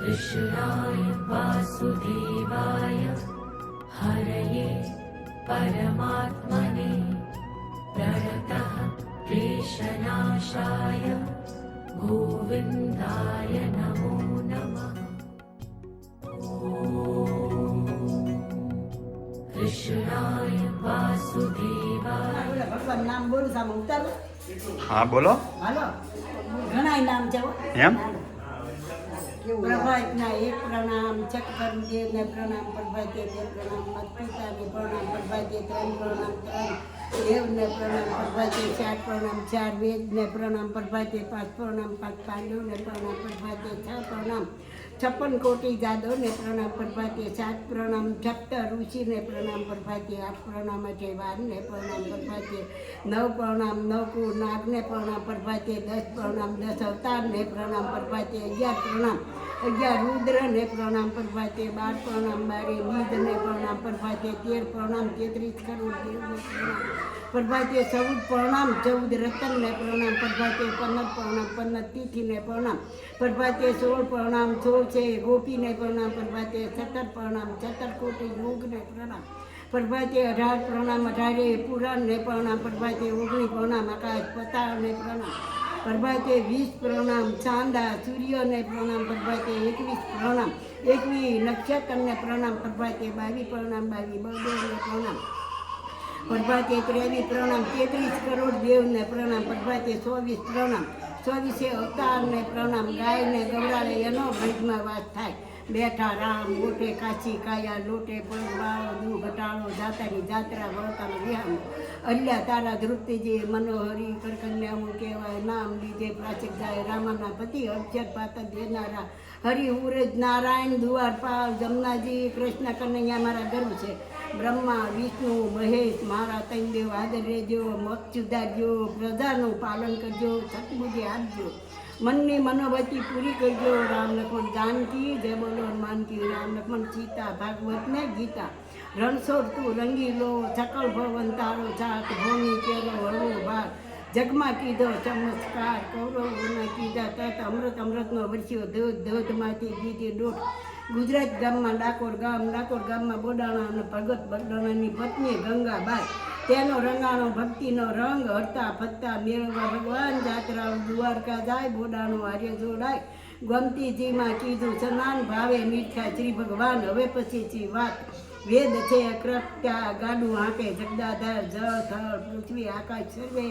कृष्णाय वासुदेवाय हरये परमात्मने प्रणतः क्लेशनाशाय गोविन्दाय नमो नमः कृष्णाय वासुदेवाय બોલો, ભગવાન નામ બોલું સામે ઉતારો હા બોલો હાલો ઘણાય નામ છે હો. એમ? પ્રભાતના એક પ્રણામ ચક્કર દેવને પ્રણામ પ્રભાતે પ્રણામ મત પિતાને પ્રણામ પ્રભાતે ત્રણ પ્રણામ ત્રણ દેવને પ્રણામ પ્રભાતે ચાર પ્રણામ, ચાર વેદને પ્રણામ પ્રભાતે પાંચ પ્રણામ, પાંચ પાંડવને પ્રણામ પ્રભાતે છ પ્રણામ, છપ્પન કોટી જાદવને પ્રણામ પ્રભાતે સાત પ્રણામ સપ્ત ઋષિને પ્રણામ પ્રભાતે આઠ પ્રણામ અઠેવારને પ્રણામ પ્રભાતે નવ પ્રણામ નવકુ નાગને પ્રણામ પ્રભાતે દસ પ્રણામ, દસ અવતારને પ્રણામ પ્રભાતે અગિયાર પ્રણામ અગિયાર રુદ્રને પ્રણામ પ્રભાતે બાર પ્રણામ, બારે બીજને પ્રણામ પ્રભાતે તેર પ્રણામ, તેત્રીસ કરોડ દેવને પ્રભાતે ચૌદ પ્રણામ, ચૌદ રતનને પ્રણામ પ્રભાતે પંદર પ્રણામ, પંદર તિથિને પ્રણામ પ્રભાતે સોળ પ્રણામ, સોળ છે ગોપીને પ્રણામ પ્રભાતે સત્તર પ્રણામ, સત્તર કોટી યોગને પ્રણામ પ્રભાતે અઢાર પ્રણામ, અઢારે પુરાણને પ્રણામ પ્રભાતે ઓગણી પ્રણામ, આકાશ પતાળને પ્રણામ પ્રભાતે વીસ પ્રણામ ચાંદા, સૂર્યને પ્રણામ, પ્રભાતે એકવીસ પ્રણામ એકવીસ નક્ષત્રને પ્રણામ, પ્રભાતે બાવી પ્રણામ, બાવી બળદેવને પ્રણામ. પ્રભાતે ત્રેવીસ પ્રણામ, તેત્રીસ કરોડ દેવને પ્રણામ, પ્રભાતે ચોવીસ પ્રણામ, ચોવીસે અવતારને પ્રણામ, ગાયને ગવરાળે એનો ભેજમાં વાસ થાય. બેઠા રામ મોટે કાચી કાયા, લોટે ઘટાળો જાતાની જાત્રા વળતાનો વિહામ અલ્યા તારા ધ્રુપતિજી મનોહરી કરકન્યાઓ કહેવાય, નામ લીધે પ્રાચીક જાય રામાના પતિ, અક્ષર પાત્ર દેનારા, હરિ ઉરજ નારાયણ દ્વારપાલ જમનાજી, કૃષ્ણ કનૈયા મારા ગરુ છે. બ્રહ્મા, વિષ્ણુ, મહેશ, મારા તૈન દેવ આદર રહેજો મોત સુધારજો પ્રજાનું પાલન કરજો સતબુદ્ધિ આપજો. મનની મનોવતી પૂરી કરજો. રામ લક્ષ્મણ જાનકી, જય બોલો હનુમાનકી રામ લક્ષ્મણ સીતા ભાગવત ને ગીતા. રણછોડ તું રંગીલો સકળ ભવન તારો જાત. ભૂમિ કેરો હળવો ભાગ જગમાં કીધો ચમત્કાર, કૌરવોના કીધા તત. અમૃત અમૃતનો વરસ્યો ધોધ ધોધમાંથી ગીતી દોઢ ગુજરાત ગામમાં ડાકોર ગામ, ડાકોર ગામમાં બોડાણા અને ભગત બગડાણાની પત્ની ગંગાબાઈ. તેનો રંગાણો ભક્તિનો રંગ, હરતા ફરતા મેળવવા ભગવાન જાત્રા દ્વારકા જાય, બોડાણો આર્ય જોડાય. ગમતીજીમાં કીધું સ્નાન ભાવે મીઠા શ્રી ભગવાન. હવે પછી વાત. વેદ છે અક્રત્યા ગાડું, હાંકે, જગદાધાર, જળ, થળ, પૃથ્વી, આકાશ, સર્વે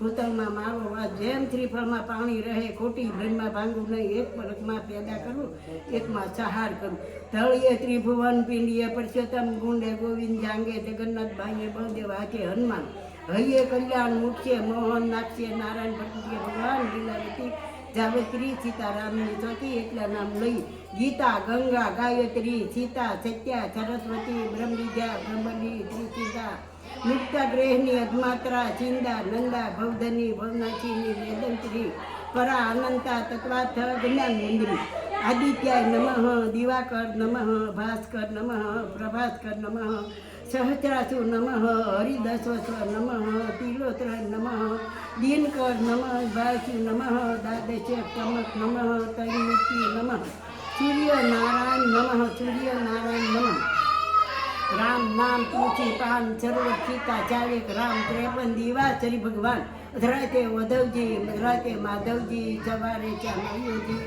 ભૂતળમાં મારો વાત જેમ ત્રિફળમાં પાણી રહે, ખોટી ભ્રમમાં ભાંગું નહીં. એક પલકમાં પેદા કરું, એકમાં સહાર કરું. ધળીએ ત્રિભુવન પિંડીએ, પરસોત્તમ ગુંડે, ગોવિંદ જાંગે, જગન્નાથ ભાઈએ, બળદેવ હાથે હનુમાન. હૈયે કલ્યાણ મુખ્ય મોહન નાખશે નારાયણ ભગવતી ભગવાન લીલાવતી. જાવત્રી સીતારામની ચોથી એટલા નામ લઈ ગીતા, ગંગા, ગાયત્રી, સીતા, સત્યા, સરસ્વતી, બ્રહ્મવિદ્યા, બ્રહ્મની ત્રિસીતા મુક્ત ગ્રહની અધમાત્રા ચિંદા, નંદા, ભવધની, ભવનાથીની વેદંત્રી પરા અનંતા તત્વાથ જ્ઞાન મંદિરી આદિત્યાય નમઃ દિવાકર નમઃ ભાસ્કર નમઃ પ્રભાસ્કર નમઃ સહસ્રાસુ નમઃ હરિદસ્વસ્વ નમઃ તિલોત્ર નમઃ દિનકર નમઃ ભાસુ નમઃ દાદશે ચમક નમઃ તૈમૂર્તિ નમઃ સૂર્ય નારાયણ નમઃ સૂર્ય નારાયણ નમઃ રામ નામ તુલસી પાન સર્વ સીતા ચારેક રામ ત્રેપન દીવા શ્રી ભગવાન ધરાતે વધવજી ધરાતે માધવજી સવારે ચા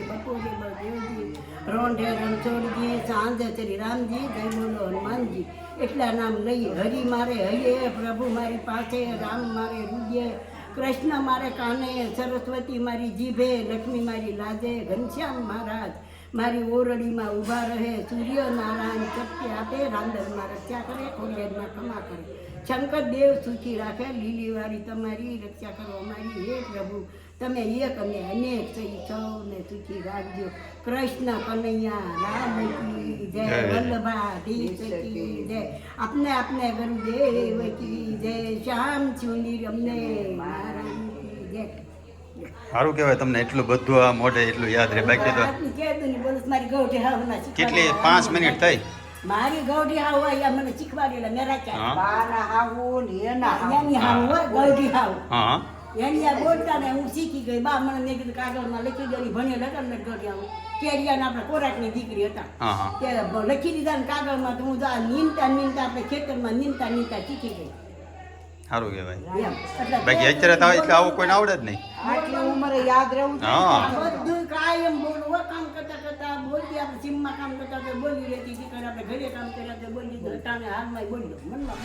બપોરે બળદેવજી રોંઢે રણછોડજી, સાંજે શ્રી જય બોલો હનુમાનજી. એટલા નામ લઈ હરિ મારે હૈયે, પ્રભુ મારી પાસે, રામ મારે રૂજે, કૃષ્ણ મારે કાને, સરસ્વતી મારી જીભે, લક્ષ્મી મારી લાજે, ઘનશ્યામ મહારાજ મારી ઓરડીમાં ઊભા રહે, સૂર્ય નારાયણ શક્તિ આપે રામદરમાં રક્ષા કરે ખોડિયારમાં ક્ષમા કરે. શંકર દેવ સુખી રાખે, લીલીવાળી તમારી રક્ષા કરો અમારી, હે પ્રભુ. તમે એક અને અનેક સહી સૌને સુખી રાખજો કૃષ્ણ કનૈયા રામ કી જય. વલ્લભા વલ્લભાધીશ કી જય. આપને આપને ગુરુદેવ કી જય. શ્યામ સુંદર અમને મારા કી જય. સારું કહેવાય તમને એટલું બધું આ મોઢે એટલું યાદ રહે. બાકી તો ને કેટલી? પાંચ મિનિટ થઈ. મારી ગૌડી હાવ હોય મને શીખવાડેલા મેરા ચા હા. બાના હાવું ને એના હાવ ગૌડી હાવ હા. એની આ બોલતા ને હું શીખી ગઈ. બા મને મેં કીધું કાગળમાં લખી દેલી ભણેલ હતા ને ઘરે આવું. કેરિયાને આપણે કોરાકની દીકરી હતા. ત્યારે લખી દીધા ને કાગળમાં તો હું જા નીંદતા નીંદતા આપણે ખેતરમાં નીંદતા નીંદતા શીખી ગઈ. સારું કહેવાય. બાકી અત્યારે તો એટલે આવું કોઈને આવડે જ નહીં. આટલી ઉંમરે યાદ રહેવું હા. બધું કાયમ બોલવું. કામ કરતા કરતા બોલતી આપણે સીમમાં કામ કરતા તો બોલી રહેતી હતી. કરે આપણે ઘરે કામ કર્યા તો બોલી હાલમાં બોલ્યો. મનમાં